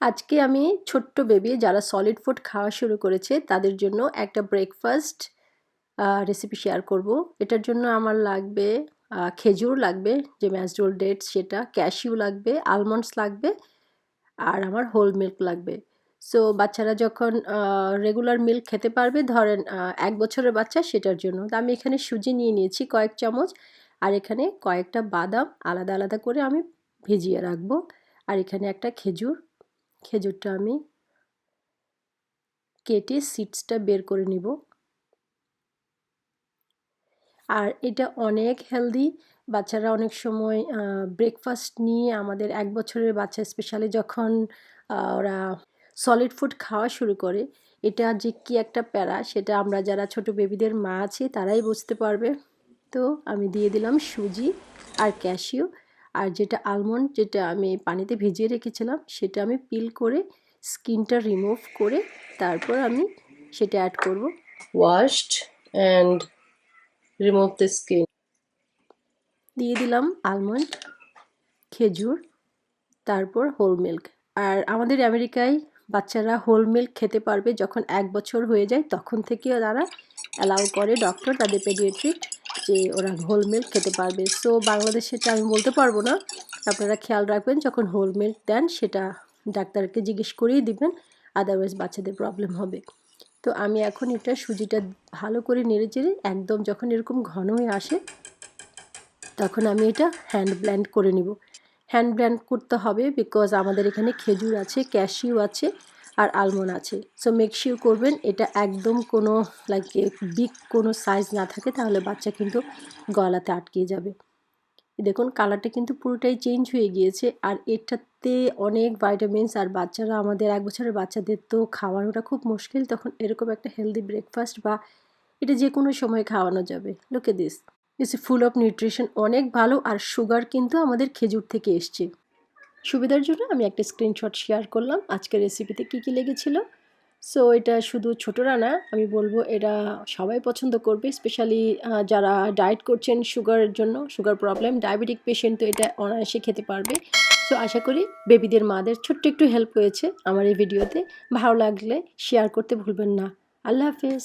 আজকে আমি ছোট্ট বেবি যারা সলিড ফুড খাওয়া শুরু করেছে, তাদের জন্য একটা ব্রেকফাস্ট রেসিপি শেয়ার করব। এটার জন্য আমার লাগবে খেজুর লাগবে, যে ম্যাজরোল ডেটস সেটা ক্যাশিউ লাগবে আলমন্ডস লাগবে, আর আমার হোল মিল্ক লাগবে। সো বাচ্চারা যখন রেগুলার মিল্ক খেতে পারবে, ধরেন এক বছরের বাচ্চা সেটার জন্য। তো আমি এখানে সুজি নিয়ে নিয়েছি কয়েক চামচ, আর এখানে কয়েকটা বাদাম আলাদা আলাদা করে আমি ভিজিয়ে রাখব। আর এখানে একটা খেজুর খেজুরটা আমি কেটে সিডসটা বের করে নিব। আর এটা অনেক হেলদি বাচ্চারা অনেক সময় ব্রেকফাস্ট নিয়ে আমাদের এক বছরের বাচ্চা স্পেশালি যখন ওরা সলিড ফুড খাওয়া শুরু করে, এটা যে কি একটা প্যারা, সেটা আমরা যারা ছোট বেবিদের মা আছি, তারাই বুঝতে পারবে। তো আমি দিয়ে দিলাম সুজি আর ক্যাশিউ আর যেটা আলমন্ড যেটা আমি পানিতে ভিজিয়ে রেখেছিলাম সেটা আমি পিল করে স্কিনটা রিমুভ করে তারপর আমি সেটা অ্যাড করব। Washed and remove the skin. দিয়ে দিলাম আলমন্ড খেজুর তারপর হোল মিল্ক আর আমাদের আমেরিকায় বাচ্চারা হোল মিল্ক খেতে পারবে যখন এক বছর হয়ে যায় তখন থেকে তারা অ্যালাউ করে। ডক্টর তাদের পেডিয়াট্রিক যে ওরা হোল মিল্ক খেতে পারবে। সো বাংলাদেশে এটা আমি বলতে পারব না। আপনারা খেয়াল রাখবেন, যখন হোল মিল্ক দেন, সেটা ডাক্তারকে জিজ্ঞেস করেই দিবেন আদারওয়াইজ বাচ্চাদের প্রবলেম হবে। তো আমি এখন এটা সুজিটা ভালো করে নেড়ে চেড়ে, একদম যখন এরকম ঘন হয়ে আসে, তখন আমি এটা হ্যান্ড ব্ল্যান্ড করে নিব। হ্যান্ড ব্ল্যান্ড করতে হবে বিকজ আমাদের এখানে খেজুর আছে ক্যাশিউ আছে। আর আলমন্ড আছে। সো মেক শিওর করবেন, এটা একদম কোনো লাইক বিগ কোনো সাইজ না থাকে, তাহলে বাচ্চা কিন্তু গলাতে আটকে যাবে। দেখুন কালারটা কিন্তু পুরোটাই চেঞ্জ হয়ে গিয়েছে, আর এটাতে অনেক ভাইটামিনস আর বাচ্চারা, আমাদের এক বছরের বাচ্চাদের তো খাওয়ানোটা খুব মুশকিল, তখন এরকম একটা হেলদি ব্রেকফাস্ট বা এটা যে কোনো সময় খাওয়ানো যাবে। লোকে this it's full of nutrition অনেক ভালো, আর সুগার কিন্তু আমাদের খেজুর থেকে এসছে। সুবিধার জন্য আমি একটা স্ক্রিনশট শেয়ার করলাম। আজকের রেসিপিতে কী কী লেগেছিল? সো এটা শুধু ছোটরা না আমি বলব এটা সবাই পছন্দ করবে স্পেশালি যারা ডায়েট করছেন সুগারের জন্য সুগার প্রবলেম ডায়াবেটিক পেশেন্ট তো এটা অনায়াসে খেতে পারবে। সো আশা করি বেবিদের মাদের ছোট্ট একটু হেল্প হয়েছে আমার এই ভিডিওতে ভালো লাগলে শেয়ার করতে ভুলবেন না। আল্লাহ হাফেজ।